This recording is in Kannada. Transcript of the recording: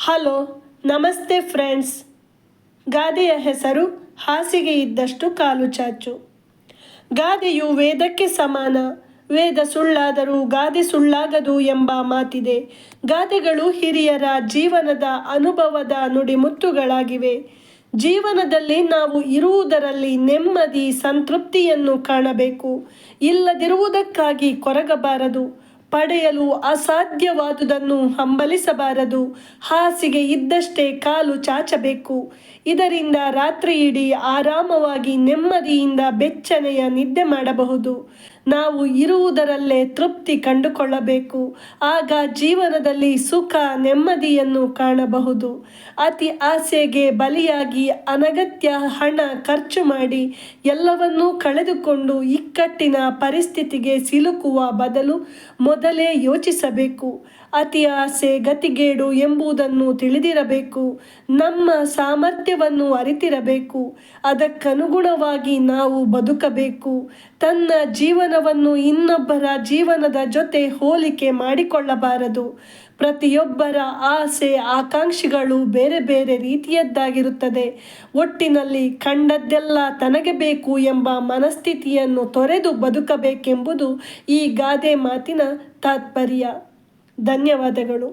ಹಲೋ, ನಮಸ್ತೆ ಫ್ರೆಂಡ್ಸ್. ಗಾದೆಯ ಹೆಸರು ಹಾಸಿಗೆ ಇದ್ದಷ್ಟು ಕಾಲು ಚಾಚು. ಗಾದೆಯು ವೇದಕ್ಕೆ ಸಮಾನ, ವೇದ ಸುಳ್ಳಾದರೂ ಗಾದೆ ಸುಳ್ಳಾಗದು ಎಂಬ ಮಾತಿದೆ. ಗಾದೆಗಳು ಹಿರಿಯರ ಜೀವನದ ಅನುಭವದ ನುಡಿಮುತ್ತುಗಳಾಗಿವೆ. ಜೀವನದಲ್ಲಿ ನಾವು ಇರುವುದರಲ್ಲಿ ನೆಮ್ಮದಿ, ಸಂತೃಪ್ತಿಯನ್ನು ಕಾಣಬೇಕು. ಇಲ್ಲದಿರುವುದಕ್ಕಾಗಿ ಕೊರಗಬಾರದು. ಪಡೆಯಲು ಅಸಾಧ್ಯವಾದುದನ್ನು ಹಂಬಲಿಸಬಾರದು. ಹಾಸಿಗೆ ಇದ್ದಷ್ಟೇ ಕಾಲು ಚಾಚಬೇಕು. ಇದರಿಂದ ರಾತ್ರಿಯಿಡೀ ಆರಾಮವಾಗಿ ನೆಮ್ಮದಿಯಿಂದ ಬೆಚ್ಚನೆಯ ನಿದ್ದೆ ಮಾಡಬಹುದು. ನಾವು ಇರುವುದರಲ್ಲೇ ತೃಪ್ತಿ ಕಂಡುಕೊಳ್ಳಬೇಕು. ಆಗ ಜೀವನದಲ್ಲಿ ಸುಖ, ನೆಮ್ಮದಿಯನ್ನು ಕಾಣಬಹುದು. ಅತಿ ಆಸೆಗೆ ಬಲಿಯಾಗಿ ಅನಗತ್ಯ ಹಣ ಖರ್ಚು ಮಾಡಿ ಎಲ್ಲವನ್ನೂ ಕಳೆದುಕೊಂಡು ಇಕ್ಕಟ್ಟಿನ ಪರಿಸ್ಥಿತಿಗೆ ಸಿಲುಕುವ ಬದಲು ಮೊದಲೇ ಯೋಚಿಸಬೇಕು. ಅತಿ ಆಸೆ, ಗತಿಗೇಡು ಎಂಬುದನ್ನು ತಿಳಿದಿರಬೇಕು. ನಮ್ಮ ಸಾಮರ್ಥ್ಯವನ್ನು ಅರಿತಿರಬೇಕು. ಅದಕ್ಕನುಗುಣವಾಗಿ ನಾವು ಬದುಕಬೇಕು. ತನ್ನ ಜೀವನವನ್ನು ಇನ್ನೊಬ್ಬರ ಜೀವನದ ಜೊತೆ ಹೋಲಿಕೆ ಮಾಡಿಕೊಳ್ಳಬಾರದು. ಪ್ರತಿಯೊಬ್ಬರ ಆಸೆ, ಆಕಾಂಕ್ಷಿಗಳು ಬೇರೆ ಬೇರೆ ರೀತಿಯದ್ದಾಗಿರುತ್ತದೆ. ಒಟ್ಟಿನಲ್ಲಿ ಕಂಡದ್ದೆಲ್ಲ ತನಗೆ ಬೇಕು ಎಂಬ ಮನಸ್ಥಿತಿಯನ್ನು ತೊರೆದು ಬದುಕಬೇಕೆಂಬುದು ಈ ಗಾದೆ ಮಾತಿನ ತಾತ್ಪರ್ಯ. ಧನ್ಯವಾದಗಳು.